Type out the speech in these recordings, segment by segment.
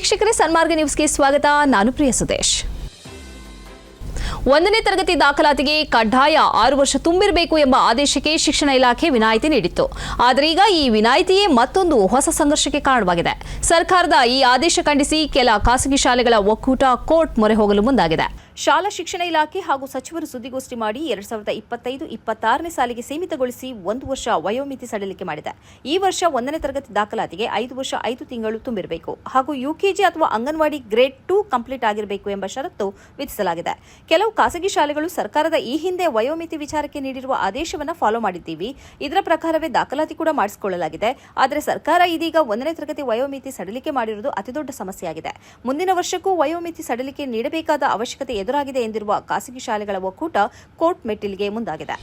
ವೀಕ್ಷಕರೇ, ಸನ್ಮಾರ್ಗ ನ್ಯೂಸ್ಗೆ ಸ್ವಾಗತ. ನಾನು ಪ್ರಿಯ ಸುದೇಶ್. ಒಂದನೇ ತರಗತಿ ದಾಖಲಾತಿಗೆ ಕಡ್ಡಾಯ ಆರು ವರ್ಷ ತುಂಬಿರಬೇಕು ಎಂಬ ಆದೇಶಕ್ಕೆ ಶಿಕ್ಷಣ ಇಲಾಖೆ ವಿನಾಯಿತಿ ನೀಡಿತ್ತು. ಆದರೆ ಈಗ ಈ ವಿನಾಯಿತಿಯೇ ಮತ್ತೊಂದು ಹೊಸ ಸಂಘರ್ಷಕ್ಕೆ ಕಾರಣವಾಗಿದೆ. ಸರ್ಕಾರದ ಈ ಆದೇಶ ಖಂಡಿಸಿ ಕೆಲ ಖಾಸಗಿ ಶಾಲೆಗಳ ಒಕ್ಕೂಟ ಕೋರ್ಟ್ ಮೊರೆ ಹೋಗಲು ಮುಂದಾಗಿದೆ. ಶಾಲಾ ಶಿಕ್ಷಣ ಇಲಾಖೆ ಹಾಗೂ ಸಚಿವರು ಸುದ್ದಿಗೋಷ್ಠಿ ಮಾಡಿ ಎರಡ್ ಸಾವಿರದ ಇಪ್ಪತ್ತೈದು, ಇಪ್ಪತ್ತಾರನೇ ಸಾಲಿಗೆ ಸೀಮಿತಗೊಳಿಸಿ ಒಂದು ವರ್ಷ ವಯೋಮಿತಿ ಸಡಿಲಿಕೆ ಮಾಡಿದೆ. ಈ ವರ್ಷ ಒಂದನೇ ತರಗತಿ ದಾಖಲಾತಿಗೆ ಐದು ವರ್ಷ ಐದು ತಿಂಗಳು ತುಂಬಿರಬೇಕು ಹಾಗೂ ಯುಕೆಜಿ ಅಥವಾ ಅಂಗನವಾಡಿ ಗ್ರೇಡ್ ಟೂ ಕಂಪ್ಲೀಟ್ ಆಗಿರಬೇಕು ಎಂಬ ಷರತ್ತು ವಿಧಿಸಲಾಗಿದೆ. ಕೆಲವು ಖಾಸಗಿ ಶಾಲೆಗಳು ಸರ್ಕಾರದ ಈ ಹಿಂದೆ ವಯೋಮಿತಿ ವಿಚಾರಕ್ಕೆ ನೀಡಿರುವ ಆದೇಶವನ್ನು ಫಾಲೋ ಮಾಡಿದ್ದೀವಿ. ಇದರ ಪ್ರಕಾರವೇ ದಾಖಲಾತಿ ಕೂಡ ಮಾಡಿಸಿಕೊಳ್ಳಲಾಗಿದೆ. ಆದರೆ ಸರ್ಕಾರ ಇದೀಗ ಒಂದನೇ ತರಗತಿ ವಯೋಮಿತಿ ಸಡಿಲಿಕೆ ಮಾಡಿರುವುದು ಅತಿದೊಡ್ಡ ಸಮಸ್ಯೆಯಾಗಿದೆ. ಮುಂದಿನ ವರ್ಷಕ್ಕೂ ವಯೋಮಿತಿ ಸಡಿಲಿಕೆ ನೀಡಬೇಕಾದ ಅವಶ್ಯಕತೆ ಎದುರಾಗಿದೆ ಎಂದಿರುವ ಖಾಸಗಿ ಶಾಲೆಗಳ ಒಕ್ಕೂಟ ಕೋರ್ಟ್ ಮೆಟ್ಟಿಲಿಗೆ ಮುಂದಾಗಿದೆ.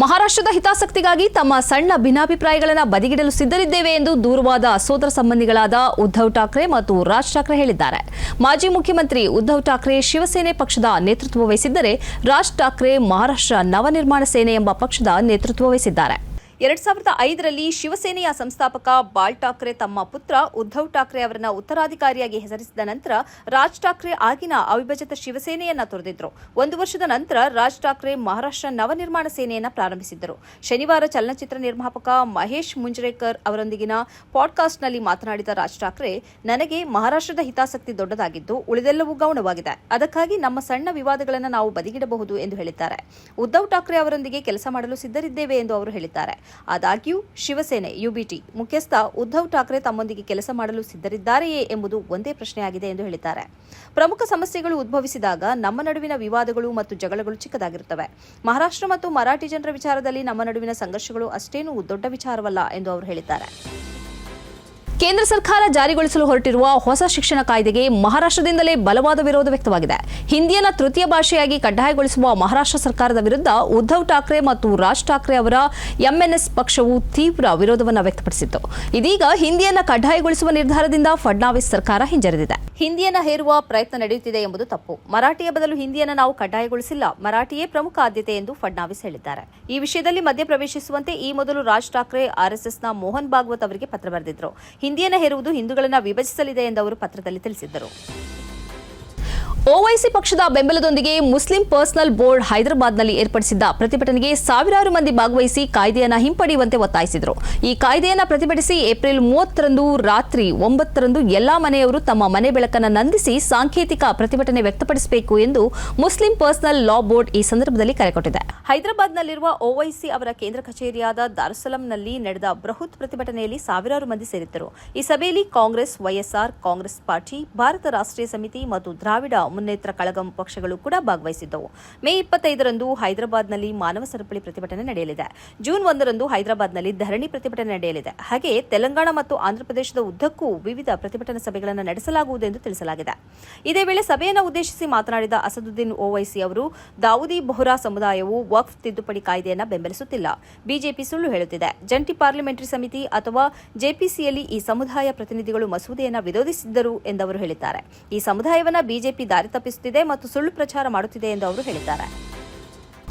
ಮಹಾರಾಷ್ಟ್ರದ ಹಿತಾಸಕ್ತಿಗಾಗಿ ತಮ್ಮ ಸಣ್ಣ ಭಿನ್ನಾಭಿಪ್ರಾಯಗಳನ್ನು ಬದಿಗಿಡಲು ಸಿದ್ಧರಿದ್ದೇವೆ ಎಂದು ದೂರವಾದ ಸೋದರ ಸಂಬಂಧಿಗಳಾದ ಉದ್ಧವ್ ಠಾಕ್ರೆ ಮತ್ತು ರಾಜ್ ಠಾಕ್ರೆ ಹೇಳಿದ್ದಾರೆ. ಮಾಜಿ ಮುಖ್ಯಮಂತ್ರಿ ಉದ್ಧವ್ ಠಾಕ್ರೆ ಶಿವಸೇನೆ ಪಕ್ಷದ ನೇತೃತ್ವ ವಹಿಸಿದ್ದರೆ ರಾಜ್ ಠಾಕ್ರೆ ಮಹಾರಾಷ್ಟ್ರ ನವನಿರ್ಮಾಣ ಸೇನೆ ಎಂಬ ಪಕ್ಷದ ನೇತೃತ್ವ ವಹಿಸಿದ್ದಾರೆ. ಎರಡ್ ಸಾವಿರದ ಐದರಲ್ಲಿ ಶಿವಸೇನೆಯ ಸಂಸ್ಥಾಪಕ ಬಾಲ್ ಠಾಕ್ರೆ ತಮ್ಮ ಪುತ್ರ ಉದ್ಧವ್ ಠಾಕ್ರೆ ಅವರನ್ನ ಉತ್ತರಾಧಿಕಾರಿಯಾಗಿ ಹೆಸರಿಸಿದ ನಂತರ ರಾಜ್ ಠಾಕ್ರೆ ಆಗಿನ ಅವಿಭಜಿತ ಶಿವಸೇನೆಯನ್ನ ತೊರೆದಿದ್ರು. ಒಂದು ವರ್ಷದ ನಂತರ ರಾಜ್ ಠಾಕ್ರೆ ಮಹಾರಾಷ್ಟ್ರ ನವನಿರ್ಮಾಣ ಸೇನೆಯನ್ನ ಪ್ರಾರಂಭಿಸಿದ್ದರು. ಶನಿವಾರ ಚಲನಚಿತ್ರ ನಿರ್ಮಾಪಕ ಮಹೇಶ್ ಮುಂಜ್ರೇಕರ್ ಅವರೊಂದಿಗಿನ ಪಾಡ್ಕಾಸ್ಟ್ನಲ್ಲಿ ಮಾತನಾಡಿದ ರಾಜ್ ಠಾಕ್ರೆ, ನನಗೆ ಮಹಾರಾಷ್ಟ್ರದ ಹಿತಾಸಕ್ತಿ ದೊಡ್ಡದಾಗಿದ್ದು ಉಳಿದೆಲ್ಲವೂ ಗೌಣವಾಗಿದೆ. ಅದಕ್ಕಾಗಿ ನಮ್ಮ ಸಣ್ಣ ವಿವಾದಗಳನ್ನು ನಾವು ಬದಿಗಿಡಬಹುದು ಎಂದು ಹೇಳಿದ್ದಾರೆ. ಉದ್ಧವ್ ಠಾಕ್ರೆ ಅವರೊಂದಿಗೆ ಕೆಲಸ ಮಾಡಲು ಸಿದ್ಧರಿದ್ದೇವೆ ಎಂದು ಅವರು ಹೇಳಿದ್ದಾರೆ. ಆದಾಗ್ಯೂ ಶಿವಸೇನೆ, ಯುಬಿಟಿ ಮುಖ್ಯಸ್ಥ ಉದ್ಧವ್ ಠಾಕ್ರೆ ತಮ್ಮೊಂದಿಗೆ ಕೆಲಸ ಮಾಡಲು ಸಿದ್ಧರಿದ್ದಾರೆಯೇ ಎಂಬುದು ಒಂದೇ ಪ್ರಶ್ನೆಯಾಗಿದೆ ಎಂದು ಹೇಳಿದ್ದಾರೆ. ಪ್ರಮುಖ ಸಮಸ್ಯೆಗಳು ಉದ್ಭವಿಸಿದಾಗ ನಮ್ಮ ನಡುವಿನ ವಿವಾದಗಳು ಮತ್ತು ಜಗಳಗಳು ಚಿಕ್ಕದಾಗಿರುತ್ತವೆ. ಮಹಾರಾಷ್ಟ್ರ ಮತ್ತು ಮರಾಠಿ ಜನರ ವಿಚಾರದಲ್ಲಿ ನಮ್ಮ ನಡುವಿನ ಸಂಘರ್ಷಗಳು ಅಷ್ಟೇನೂ ದೊಡ್ಡ ವಿಚಾರವಲ್ಲ ಎಂದು ಅವರು ಹೇಳಿದ್ದಾರೆ. ಕೇಂದ್ರ ಸರ್ಕಾರ ಜಾರಿಗೊಳಿಸಲು ಹೊರಟಿರುವ ಹೊಸ ಶಿಕ್ಷಣ ಕಾಯ್ದೆಗೆ ಮಹಾರಾಷ್ಟ್ರದಿಂದಲೇ ಬಲವಾದ ವಿರೋಧ ವ್ಯಕ್ತವಾಗಿದೆ. ಹಿಂದಿಯನ್ನು ತೃತೀಯ ಭಾಷೆಯಾಗಿ ಕಡ್ಡಾಯಗೊಳಿಸುವ ಮಹಾರಾಷ್ಟ್ರ ಸರ್ಕಾರದ ವಿರುದ್ಧ ಉದ್ಧವ್ ಠಾಕ್ರೆ ಮತ್ತು ರಾಜ್ ಠಾಕ್ರೆ ಅವರ ಎಂಎನ್ಎಸ್ ಪಕ್ಷವು ತೀವ್ರ ವಿರೋಧವನ್ನು ವ್ಯಕ್ತಪಡಿಸಿತ್ತು. ಇದೀಗ ಹಿಂದಿಯನ್ನು ಕಡ್ಡಾಯಗೊಳಿಸುವ ನಿರ್ಧಾರದಿಂದ ಫಡ್ನಾವಿಸ್ ಸರ್ಕಾರ ಹಿಂಜರಿದಿದೆ. ಹಿಂದಿಯನ್ನು ಹೇರುವ ಪ್ರಯತ್ನ ನಡೆಯುತ್ತಿದೆ ಎಂಬುದು ತಪ್ಪು. ಮರಾಠಿಯ ಬದಲು ಹಿಂದಿಯನ್ನು ನಾವು ಕಡ್ಡಾಯಗೊಳಿಸಿಲ್ಲ. ಮರಾಠಿಯೇ ಪ್ರಮುಖ ಆದ್ಯತೆ ಎಂದು ಫಡ್ನಾವಿಸ್ ಹೇಳಿದ್ದಾರೆ. ಈ ವಿಷಯದಲ್ಲಿ ಮಧ್ಯಪ್ರವೇಶಿಸುವಂತೆ ಈ ಮೊದಲು ರಾಜ್ ಠಾಕ್ರೆ ಆರ್ಎಸ್ಎಸ್ನ ಮೋಹನ್ ಭಾಗವತ್ ಅವರಿಗೆ ಪತ್ರ ಬರೆದಿದ್ರು. ಹಿಂದಿಯನ್ನ ಹೇರುವುದು ಹಿಂದೂಗಳನ್ನು ವಿಭಜಿಸಲಿದೆ ಎಂದು ಅವರು ಪತ್ರದಲ್ಲಿ ತಿಳಿಸಿದ್ದರು. ಓವೈಸಿ ಪಕ್ಷದ ಬೆಂಬಲದೊಂದಿಗೆ ಮುಸ್ಲಿಂ ಪರ್ಸನಲ್ ಬೋರ್ಡ್ ಹೈದರಾಬಾದ್ನಲ್ಲಿ ಏರ್ಪಡಿಸಿದ್ದ ಪ್ರತಿಭಟನೆಗೆ ಸಾವಿರಾರು ಮಂದಿ ಭಾಗವಹಿಸಿ ಕಾಯ್ದೆಯನ್ನು ಹಿಂಪಡೆಯುವಂತೆ ಒತ್ತಾಯಿಸಿದರು. ಈ ಕಾಯ್ದೆಯನ್ನು ಪ್ರತಿಭಟಿಸಿ ಏಪ್ರಿಲ್ ಮೂವತ್ತರಂದು ರಾತ್ರಿ ಒಂಬತ್ತರಂದು ಎಲ್ಲಾ ಮನೆಯವರು ತಮ್ಮ ಮನೆ ಬೆಳಕನ್ನು ನಂದಿಸಿ ಸಾಂಕೇತಿಕ ಪ್ರತಿಭಟನೆ ವ್ಯಕ್ತಪಡಿಸಬೇಕು ಎಂದು ಮುಸ್ಲಿಂ ಪರ್ಸನಲ್ ಲಾ ಬೋರ್ಡ್ ಈ ಸಂದರ್ಭದಲ್ಲಿ ಕರೆ ಕೊಟ್ಟಿದೆ. ಹೈದರಾಬಾದ್ನಲ್ಲಿರುವ ಓವೈಸಿ ಅವರ ಕೇಂದ್ರ ಕಚೇರಿಯಾದ ದಾರುಸಲಂನಲ್ಲಿ ನಡೆದ ಬೃಹತ್ ಪ್ರತಿಭಟನೆಯಲ್ಲಿ ಸಾವಿರಾರು ಮಂದಿ ಸೇರಿದ್ದರು. ಈ ಸಭೆಯಲ್ಲಿ ಕಾಂಗ್ರೆಸ್, ವೈಎಸ್ಆರ್, ಕಾಂಗ್ರೆಸ್ ಪಾರ್ಟಿ, ಭಾರತ ರಾಷ್ಟ್ರೀಯ ಸಮಿತಿ ಮತ್ತು ದ್ರಾವಿಡ ಮುನ್ನೇತ್ರ ಕಳಗಂ ಪಕ್ಷಗಳು ಕೂಡ ಭಾಗವಹಿಸಿದ್ದವು. ಮೇ ಇಪ್ಪತ್ತೈದರಂದು ಹೈದರಾಬಾದ್ನಲ್ಲಿ ಮಾನವ ಸರಪಳಿ ಪ್ರತಿಭಟನೆ ನಡೆಯಲಿದೆ. ಜೂನ್ ಒಂದರಂದು ಹೈದರಾಬಾದ್ನಲ್ಲಿ ಧರಣಿ ಪ್ರತಿಭಟನೆ ನಡೆಯಲಿದೆ. ಹಾಗೆ ತೆಲಂಗಾಣ ಮತ್ತು ಆಂಧ್ರಪ್ರದೇಶದ ಉದ್ದಕ್ಕೂ ವಿವಿಧ ಪ್ರತಿಭಟನಾ ಸಭೆಗಳನ್ನು ನಡೆಸಲಾಗುವುದು ಎಂದು ತಿಳಿಸಲಾಗಿದೆ. ಇದೇ ವೇಳೆ ಸಭೆಯನ್ನು ಉದ್ದೇಶಿಸಿ ಮಾತನಾಡಿದ ಅಸದುದ್ದೀನ್ ಓವೈಸಿ ಅವರು, ದಾವೂದಿ ಬೋಹ್ರಾ ಸಮುದಾಯವು ವಕ್ಫ್ ತಿದ್ದುಪಡಿ ಕಾಯ್ದೆಯನ್ನು ಬೆಂಬಲಿಸುತ್ತಿಲ್ಲ. ಬಿಜೆಪಿ ಸುಳ್ಳು ಹೇಳುತ್ತಿದೆ. ಜಂಟಿ ಪಾರ್ಲಿಮೆಂಟರಿ ಸಮಿತಿ ಅಥವಾ ಜೆಪಿಸಿಯಲ್ಲಿ ಈ ಸಮುದಾಯ ಪ್ರತಿನಿಧಿಗಳು ಮಸೂದೆಯನ್ನು ವಿರೋಧಿಸಿದ್ದರು ಎಂದವರು ಹೇಳಿದ್ದಾರೆ. ಈ ಸಮುದಾಯವನ್ನು ಬಿಜೆಪಿ ದಾರಿ ತಪ್ಪಿಸುತ್ತಿದೆ ಮತ್ತು ಸುಳ್ಳು ಪ್ರಚಾರ ಮಾಡುತ್ತಿದೆ ಎಂದು ಅವರು ಹೇಳಿದ್ದಾರೆ.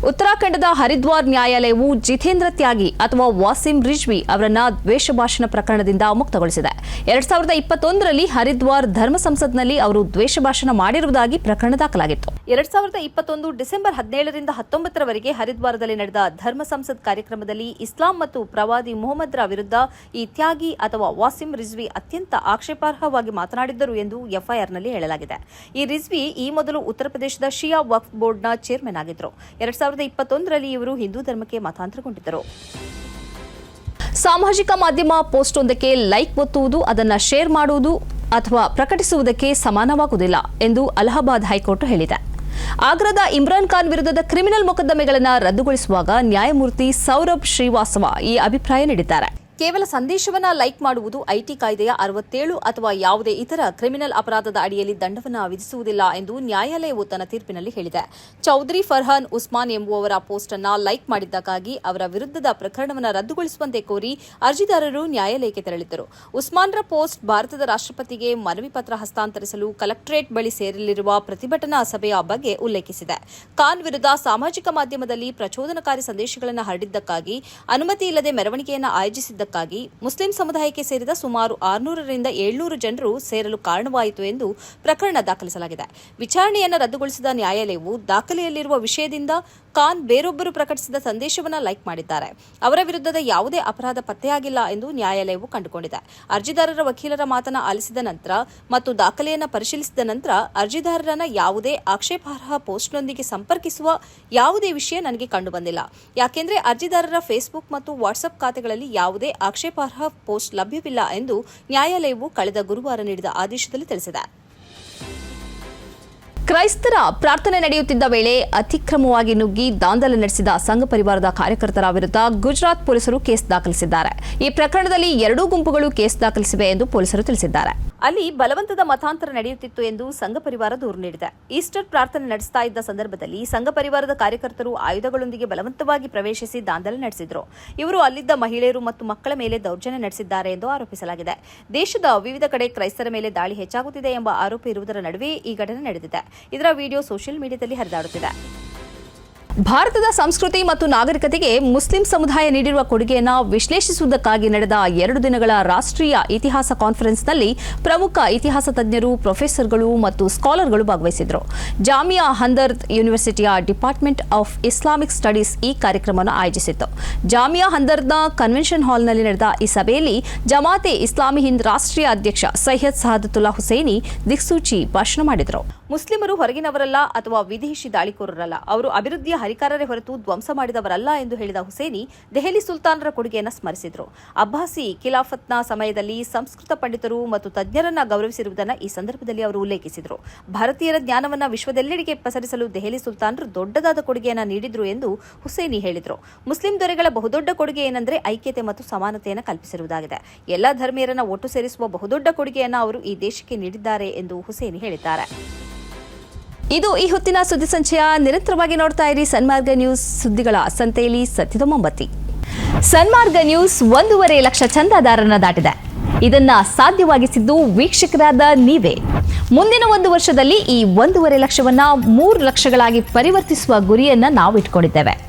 ಉತ್ತರಾಖಂಡದ ಹರಿದ್ವಾರ್ ನ್ಯಾಯಾಲಯವು ಜಿತೇಂದ್ರ ತ್ಯಾಗಿ ಅಥವಾ ವಾಸಿಂ ರಿಜ್ವಿ ಅವರನ್ನ ದ್ವೇಷ ಭಾಷಣ ಪ್ರಕರಣದಿಂದ ಮುಕ್ತಗೊಳಿಸಿದೆ. ಎರಡ್ ಸಾವಿರದ ಇಪ್ಪತ್ತೊಂದರಲ್ಲಿ ಹರಿದ್ವಾರ್ ಧರ್ಮ ಸಂಸತ್ನಲ್ಲಿ ಅವರು ದ್ವೇಷ ಭಾಷಣ ಮಾಡಿರುವುದಾಗಿ ಪ್ರಕರಣ ದಾಖಲಾಗಿತ್ತು. ಎರಡ್ ಸಾವಿರದ ಇಪ್ಪತ್ತೊಂದು ಡಿಸೆಂಬರ್ ಹದಿನೇಳರಿಂದ ಹತ್ತೊಂಬತ್ತರವರೆಗೆ ಹರಿದ್ವಾರದಲ್ಲಿ ನಡೆದ ಧರ್ಮ ಸಂಸತ್ ಕಾರ್ಯಕ್ರಮದಲ್ಲಿ ಇಸ್ಲಾಂ ಮತ್ತು ಪ್ರವಾದಿ ಮೊಹಮ್ಮದ್ರ ವಿರುದ್ಧ ಈ ತ್ಯಾಗಿ ಅಥವಾ ವಾಸಿಂ ರಿಜ್ವಿ ಅತ್ಯಂತ ಆಕ್ಷೇಪಾರ್ಹವಾಗಿ ಮಾತನಾಡಿದ್ದರು ಎಂದು ಎಫ್ಐಆರ್ನಲ್ಲಿ ಹೇಳಲಾಗಿದೆ. ಈ ರಿಜ್ವಿ ಈ ಮೊದಲು ಉತ್ತರ ಪ್ರದೇಶದ ಶಿಯಾ ವಕ್ಫ್ ಬೋರ್ಡ್ನ ಚೇರ್ಮನ್ ಆಗಿದ್ದರು. ಎರಡ್ ಸಾವಿರದ ಇಪ್ಪತ್ತೊಂದರಲ್ಲಿ ಇವರು ಹಿಂದೂ ಧರ್ಮಕ್ಕೆ ಮತಾಂತರಗೊಂಡಿದ್ದರು. ಸಾಮಾಜಿಕ ಮಾಧ್ಯಮ ಪೋಸ್ಟ್ ಒಂದಕ್ಕೆ ಲೈಕ್ ಒತ್ತುವುದು, ಅದನ್ನು ಶೇರ್ ಮಾಡುವುದು ಅಥವಾ ಪ್ರಕಟಿಸುವುದಕ್ಕೆ ಸಮಾನವಾಗುವುದಿಲ್ಲ ಎಂದು ಅಲಹಾಬಾದ್ ಹೈಕೋರ್ಟ್ ಹೇಳಿದೆ. ಆಗ್ರಾದ ಇಮ್ರಾನ್ ಖಾನ್ ವಿರುದ್ಧದ ಕ್ರಿಮಿನಲ್ ಮೊಕದ್ದಮೆಗಳನ್ನು ರದ್ದುಗೊಳಿಸುವಾಗ ನ್ಯಾಯಮೂರ್ತಿ ಸೌರಭ್ ಶ್ರೀವಾಸ್ತವ ಈ ಅಭಿಪ್ರಾಯ ನೀಡಿದ್ದಾರೆ. ಕೇವಲ ಸಂದೇಶವನ್ನ ಲೈಕ್ ಮಾಡುವುದು ಐಟಿ ಕಾಯ್ದೆಯ ಅರವತ್ತೇಳು ಅಥವಾ ಯಾವುದೇ ಇತರ ಕ್ರಿಮಿನಲ್ ಅಪರಾಧದ ಅಡಿಯಲ್ಲಿ ದಂಡವನ್ನು ವಿಧಿಸುವುದಿಲ್ಲ ಎಂದು ನ್ಯಾಯಾಲಯವು ತನ್ನ ತೀರ್ಪಿನಲ್ಲಿ ಹೇಳಿದೆ. ಚೌಧರಿ ಫರ್ಹಾನ್ ಉಸ್ಮಾನ್ ಎಂಬುವವರ ಪೋಸ್ಟ್ ಅನ್ನ ಲೈಕ್ ಮಾಡಿದ್ದಕ್ಕಾಗಿ ಅವರ ವಿರುದ್ಧದ ಪ್ರಕರಣವನ್ನು ರದ್ದುಗೊಳಿಸುವಂತೆ ಕೋರಿ ಅರ್ಜಿದಾರರು ನ್ಯಾಯಾಲಯಕ್ಕೆ ತೆರಳಿದ್ದರು. ಉಸ್ಮಾನ್ರ ಪೋಸ್ಟ್ ಭಾರತದ ರಾಷ್ಟ್ರಪತಿಗೆ ಮನವಿ ಪತ್ರ ಹಸ್ತಾಂತರಿಸಲು ಕಲೆಕ್ಟರೇಟ್ ಬಳಿ ಸೇರಲಿರುವ ಪ್ರತಿಭಟನಾ ಸಭೆಯ ಬಗ್ಗೆ ಉಲ್ಲೇಖಿಸಿದೆ. ಖಾನ್ ವಿರುದ್ಧ ಸಾಮಾಜಿಕ ಮಾಧ್ಯಮದಲ್ಲಿ ಪ್ರಚೋದನಕಾರಿ ಸಂದೇಶಗಳನ್ನು ಹರಡಿದ್ದಕ್ಕಾಗಿ ಅನುಮತಿ ಇಲ್ಲದೆ ಮೆರವಣಿಗೆಯನ್ನು ಆಯೋಜಿಸಿದ್ದಕ್ಕಾಗಿ ಮುಸ್ಲಿಂ ಸಮುದಾಯಕ್ಕೆ ಸೇರಿದ ಸುಮಾರು ಆರುನೂರರಿಂದ ಏಳ್ನೂರು ಜನರು ಸೇರಲು ಕಾರಣವಾಯಿತು ಎಂದು ಪ್ರಕರಣ ದಾಖಲಿಸಲಾಗಿದೆ. ವಿಚಾರಣೆಯನ್ನು ರದ್ದುಗೊಳಿಸಿದ ನ್ಯಾಯಾಲಯವು ದಾಖಲೆಯಲ್ಲಿರುವ ವಿಷಯದಿಂದ ಖಾನ್ ಬೇರೊಬ್ಬರು ಪ್ರಕಟಿಸಿದ ಸಂದೇಶವನ್ನು ಲೈಕ್ ಮಾಡಿದ್ದಾರೆ. ಅವರ ವಿರುದ್ಧದ ಯಾವುದೇ ಅಪರಾಧ ಪತ್ತೆಯಾಗಿಲ್ಲ ಎಂದು ನ್ಯಾಯಾಲಯವು ಕಂಡುಕೊಂಡಿದೆ. ಅರ್ಜಿದಾರರ ವಕೀಲರ ಮಾತನ್ನ ಆಲಿಸಿದ ನಂತರ ಮತ್ತು ದಾಖಲೆಯನ್ನು ಪರಿಶೀಲಿಸಿದ ನಂತರ ಅರ್ಜಿದಾರರನ್ನ ಯಾವುದೇ ಆಕ್ಷೇಪಾರ್ಹ ಪೋಸ್ಟ್ನೊಂದಿಗೆ ಸಂಪರ್ಕಿಸುವ ಯಾವುದೇ ವಿಷಯ ನನಗೆ ಕಂಡುಬಂದಿಲ್ಲ. ಯಾಕೆಂದರೆ ಅರ್ಜಿದಾರರ ಫೇಸ್ಬುಕ್ ಮತ್ತು ವಾಟ್ಸ್ಆಪ್ ಖಾತೆಗಳಲ್ಲಿ ಯಾವುದೇ ಆಕ್ಷೇಪಾರ್ಹ ಪೋಸ್ಟ್ ಲಭ್ಯವಿಲ್ಲ ಎಂದು ನ್ಯಾಯಾಲಯವು ಕಳೆದ ಗುರುವಾರ ನೀಡಿದ ಆದೇಶದಲ್ಲಿ ತಿಳಿಸಿದೆ. ಕ್ರೈಸ್ತರ ಪ್ರಾರ್ಥನೆ ನಡೆಯುತ್ತಿದ್ದ ವೇಳೆ ಅತಿಕ್ರಮವಾಗಿ ನುಗ್ಗಿ ದಾಂಧಲೆ ನಡೆಸಿದ ಸಂಘ ಪರಿವಾರದ ಕಾರ್ಯಕರ್ತರ ವಿರುದ್ಧ ಗುಜರಾತ್ ಪೊಲೀಸರು ಕೇಸ್ ದಾಖಲಿಸಿದ್ದಾರೆ. ಈ ಪ್ರಕರಣದಲ್ಲಿ ಎರಡೂ ಗುಂಪುಗಳು ಕೇಸ್ ದಾಖಲಿಸಿವೆ ಎಂದು ಪೊಲೀಸರು ತಿಳಿಸಿದ್ದಾರೆ. ಅಲ್ಲಿ ಬಲವಂತದ ಮತಾಂತರ ನಡೆಯುತ್ತಿತ್ತು ಎಂದು ಸಂಘ ಪರಿವಾರ ದೂರು ನೀಡಿದೆ. ಈಸ್ಟರ್ ಪ್ರಾರ್ಥನೆ ನಡೆಸ್ತಾ ಇದ್ದ ಸಂದರ್ಭದಲ್ಲಿ ಸಂಘ ಪರಿವಾರದ ಕಾರ್ಯಕರ್ತರು ಆಯುಧಗಳೊಂದಿಗೆ ಬಲವಂತವಾಗಿ ಪ್ರವೇಶಿಸಿ ದಾಂಧಲೆ ನಡೆಸಿದರು. ಇವರು ಅಲ್ಲಿದ್ದ ಮಹಿಳೆಯರು ಮತ್ತು ಮಕ್ಕಳ ಮೇಲೆ ದೌರ್ಜನ್ಯ ನಡೆಸಿದ್ದಾರೆ ಎಂದು ಆರೋಪಿಸಲಾಗಿದೆ. ದೇಶದ ವಿವಿಧ ಕಡೆ ಕ್ರೈಸ್ತರ ಮೇಲೆ ದಾಳಿ ಹೆಚ್ಚಾಗುತ್ತಿದೆ ಎಂಬ ಆರೋಪ ಇರುವುದರ ನಡುವೆ ಈ ಘಟನೆ ನಡೆದಿದೆ. ಇದರ ವಿಡಿಯೋ ಸೋಷಿಯಲ್ ಮೀಡಿಯಾದಲ್ಲಿ ಹರಿದಾಡುತ್ತಿದೆ. ಭಾರತದ ಸಂಸ್ಕೃತಿ ಮತ್ತು ನಾಗರಿಕತೆಗೆ ಮುಸ್ಲಿಂ ಸಮುದಾಯ ನೀಡಿರುವ ಕೊಡುಗೆಯನ್ನು ವಿಶ್ಲೇಷಿಸುವುದಕ್ಕಾಗಿ ನಡೆದ ಎರಡು ದಿನಗಳ ರಾಷ್ಟ್ರೀಯ ಇತಿಹಾಸ ಕಾನ್ಫರೆನ್ಸ್ನಲ್ಲಿ ಪ್ರಮುಖ ಇತಿಹಾಸ ತಜ್ಞರು, ಪ್ರೊಫೆಸರ್ಗಳು ಮತ್ತು ಸ್ಕಾಲರ್ಗಳು ಭಾಗವಹಿಸಿದರು ಜಾಮಿಯಾ ಹಂದರ್ದ್ ಯೂನಿವರ್ಸಿಟಿಯ ಡಿಪಾರ್ಟ್ಮೆಂಟ್ ಆಫ್ ಇಸ್ಲಾಮಿಕ್ ಸ್ಟಡೀಸ್ ಈ ಕಾರ್ಯಕ್ರಮವನ್ನು ಆಯೋಜಿಸಿತ್ತು. ಜಾಮಿಯಾ ಹಂದರ್ದ್ನ ಕನ್ವೆನ್ಷನ್ ಹಾಲ್ನಲ್ಲಿ ನಡೆದ ಈ ಸಭೆಯಲ್ಲಿ ಜಮಾತೆ ಇಸ್ಲಾಮಿ ಹಿಂದ್ ರಾಷ್ಟ್ರೀಯ ಅಧ್ಯಕ್ಷ ಸೈಯದ್ ಸಹದತುಲ್ಲಾ ಹುಸೇನಿ ದಿಕ್ಸೂಚಿ ಭಾಷಣ ಮಾಡಿದರು. ಮುಸ್ಲಿಮರು ಹೊರಗಿನವರಲ್ಲ ಅಥವಾ ವಿದೇಶಿ ದಾಳಿಕೋರರಲ್ಲ, ಅವರು ಅಭಿವೃದ್ಧಿಯ ಹರಿಕಾರರೇ ಹೊರತು ಧ್ವಂಸ ಮಾಡಿದವರಲ್ಲ ಎಂದು ಹೇಳಿದ ಹುಸೇನಿ, ದೆಹಲಿ ಸುಲ್ತಾನರ ಕೊಡುಗೆಯನ್ನು ಸ್ಮರಿಸಿದರು. ಅಬ್ಬಾಸಿ ಖಿಲಾಫತ್ನ ಸಮಯದಲ್ಲಿ ಸಂಸ್ಕೃತ ಪಂಡಿತರು ಮತ್ತು ತಜ್ಞರನ್ನ ಗೌರವಿಸಿರುವುದನ್ನು ಈ ಸಂದರ್ಭದಲ್ಲಿ ಅವರು ಉಲ್ಲೇಖಿಸಿದರು. ಭಾರತೀಯರ ಜ್ಞಾನವನ್ನು ವಿಶ್ವದೆಲ್ಲೆಡೆಗೆ ಪಸರಿಸಲು ದೆಹಲಿ ಸುಲ್ತಾನರು ದೊಡ್ಡದಾದ ಕೊಡುಗೆಯನ್ನು ನೀಡಿದರು ಎಂದು ಹುಸೇನಿ ಹೇಳಿದರು. ಮುಸ್ಲಿಂ ದೊರೆಗಳ ಬಹುದೊಡ್ಡ ಕೊಡುಗೆ ಏನೆಂದರೆ ಐಕ್ಯತೆ ಮತ್ತು ಸಮಾನತೆಯನ್ನು ಕಲ್ಪಿಸಿರುವುದಾಗಿದೆ. ಎಲ್ಲ ಧರ್ಮೀಯರನ್ನ ಒಟ್ಟು ಸೇರಿಸುವ ಬಹುದೊಡ್ಡ ಕೊಡುಗೆಯನ್ನು ಅವರು ಈ ದೇಶಕ್ಕೆ ನೀಡಿದ್ದಾರೆ ಎಂದು ಹುಸೇನಿ ಹೇಳಿದ್ದಾರೆ. ಇದು ಈ ಹೊತ್ತಿನ ಸುದ್ದಿ ಸಂಚಯ. ನಿರಂತರವಾಗಿ ನೋಡ್ತಾ ಇರಿ ಸನ್ಮಾರ್ಗ ನ್ಯೂಸ್ ಸುದ್ದಿಗಳ ಸಂತೆಯಲ್ಲಿ ಸತ್ಯದ ಮೊಂಬತ್ತಿ ಸನ್ಮಾರ್ಗ ನ್ಯೂಸ್ ಒಂದೂವರೆ ಲಕ್ಷ ಚಂದಾದಾರರನ್ನ ದಾಟಿದೆ. ಇದನ್ನ ಸಾಧ್ಯವಾಗಿಸಿದ್ದು ವೀಕ್ಷಕರಾದ ನೀವೇ. ಮುಂದಿನ ಒಂದು ವರ್ಷದಲ್ಲಿ ಈ ಒಂದೂವರೆ ಲಕ್ಷವನ್ನ ಮೂರು ಲಕ್ಷಗಳಾಗಿ ಪರಿವರ್ತಿಸುವ ಗುರಿಯನ್ನ ನಾವು ಇಟ್ಕೊಂಡಿದ್ದೇವೆ